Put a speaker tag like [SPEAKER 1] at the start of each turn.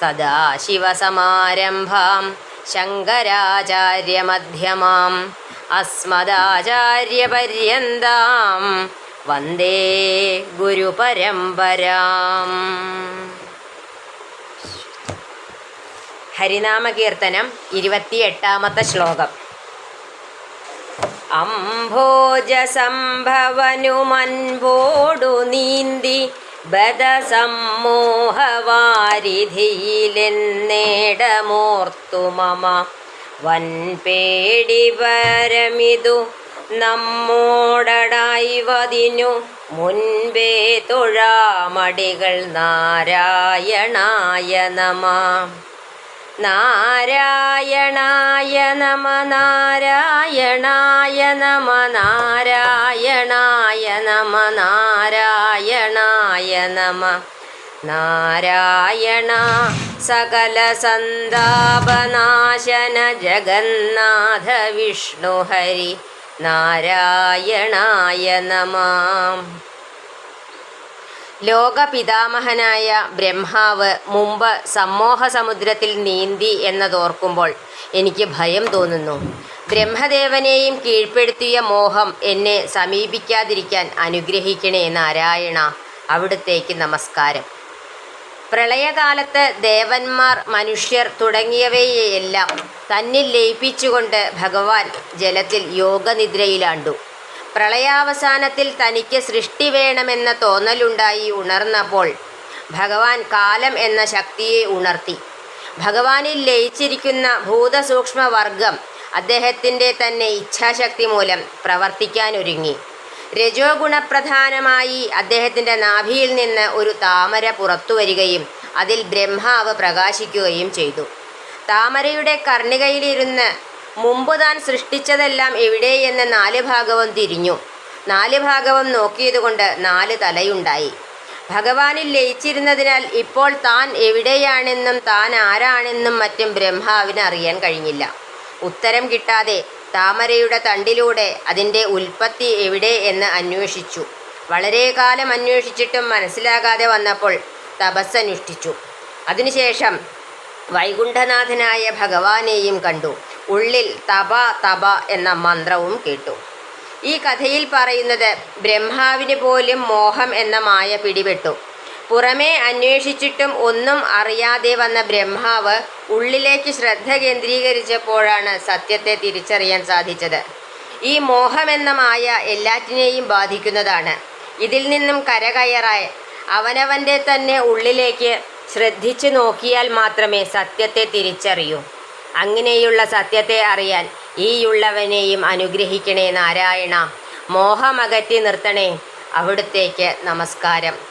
[SPEAKER 1] സദാശിവസമാരംഭാം ശങ്കരാചാര്യമധ്യമാം. അസ്മദാചാര്യപര്യന്താം. വന്ദേ ഗുരുപരമ്പരാം. ഹരിനാമകീർത്തനം ഇരുപത്തിയെട്ടാമത്തെ ശ്ലോകം. അംഭോജസംഭവനുമൻപോടു നീന്തി ബദസമ്മോഹവാരിധിയിലെന്നേടമോർത്തു മമ വൻപേടി പരമിതു നമ്മോടടായിവതിനു. മുൻപേ തൊഴാമടികൾ നാരായണായ നമ. നാരായണായ നമ നാരായണായ നമ നാരായണായ നമ നാരായണായ നമ. നാരായണ സകല സന്താപനാശന ജഗന്നാഥ വിഷ്ണു ഹരി. നാരായണായ നമ. ലോകപിതാമഹനായ ബ്രഹ്മാവ് മുമ്പ് സമ്മോഹ സമുദ്രത്തിൽ നീന്തി എന്നതോർക്കുമ്പോൾ എനിക്ക് ഭയം തോന്നുന്നു. ബ്രഹ്മദേവനെയും കീഴ്പ്പെടുത്തിയ മോഹം എന്നെ സമീപിക്കാതിരിക്കാൻ അനുഗ്രഹിക്കണേ നാരായണ. അവിടുത്തേക്ക് നമസ്കാരം. പ്രളയകാലത്ത് ദേവന്മാർ മനുഷ്യർ തുടങ്ങിയവയെല്ലാം തന്നിൽ ലയിപ്പിച്ചുകൊണ്ട് ഭഗവാൻ ജലത്തിൽ യോഗനിദ്രയിലാണ്ടു. പ്രളയാവസാനത്തിൽ തനിക്ക് സൃഷ്ടി വേണമെന്ന തോന്നലുണ്ടായി ഉണർന്നപ്പോൾ ഭഗവാൻ കാലം എന്ന ശക്തിയെ ഉണർത്തി. ഭഗവാനിൽ ലയിച്ചിരിക്കുന്ന ഭൂതസൂക്ഷ്മവർഗം അദ്ദേഹത്തിന്റെ തന്നെ ഇച്ഛാശക്തി മൂലം പ്രവർത്തിക്കാനൊരുങ്ങി. രജോ ഗുണപ്രധാനമായി അദ്ദേഹത്തിന്റെ നാഭിയിൽ നിന്ന് ഒരു താമര പുറത്തു വരികയും അതിൽ ബ്രഹ്മാവ് പ്രകാശിക്കുകയും ചെയ്തു. താമരയുടെ കർണികയിലിരുന്ന് മുമ്പ് താൻ സൃഷ്ടിച്ചതെല്ലാം എവിടെയെന്ന് നാല് ഭാഗവും തിരിഞ്ഞു. നാല് ഭാഗവും നോക്കിയതുകൊണ്ട് നാല് തലയുണ്ടായി. ഭഗവാനിൽ ലയിച്ചിരുന്നതിനാൽ ഇപ്പോൾ താൻ എവിടെയാണെന്നും താൻ ആരാണെന്നും മറ്റും ബ്രഹ്മാവിന് അറിയാൻ കഴിഞ്ഞില്ല. ഉത്തരം കിട്ടാതെ താമരയുടെ തണ്ടിലൂടെ അതിന്റെ ഉൽപ്പത്തി എവിടെ എന്ന് അന്വേഷിച്ചു. വളരെ കാലം അന്വേഷിച്ചിട്ടും മനസ്സിലാകാതെ വന്നപ്പോൾ തപസ്സനുഷ്ഠിച്ചു. അതിനുശേഷം വൈകുണ്ഠനാഥനായ ഭഗവാനെയും കണ്ടു. ഉള്ളിൽ തപ തപ എന്ന മന്ത്രവും കേട്ടു. ഈ കഥയിൽ പറയുന്നത് ബ്രഹ്മാവിന് പോലും മോഹം എന്ന മായ പിടിപെട്ടു. പുറമേ അന്വേഷിച്ചിട്ടും ഒന്നും അറിയാതെ വന്ന ബ്രഹ്മാവ് ഉള്ളിലേക്ക് ശ്രദ്ധ കേന്ദ്രീകരിച്ചപ്പോഴാണ് സത്യത്തെ തിരിച്ചറിയാൻ സാധിച്ചത്. ഈ മോഹമെന്ന മായ എല്ലാറ്റിനെയും ബാധിക്കുന്നതാണ്. ഇതിൽ നിന്നും കരകയറാൻ അവനവന്റെ തന്നെ ഉള്ളിലേക്ക് ശ്രദ്ധിച്ചു നോക്കിയാൽ മാത്രമേ സത്യത്തെ തിരിച്ചറിയൂ. അങ്ങനെയുള്ള സത്യത്തെ അറിയാൻ ഈയുള്ളവനെയും അനുഗ്രഹിക്കണേ നാരായണ. മോഹമകറ്റി നിർത്തണേ അവിടുത്തേക്ക് നമസ്കാരം.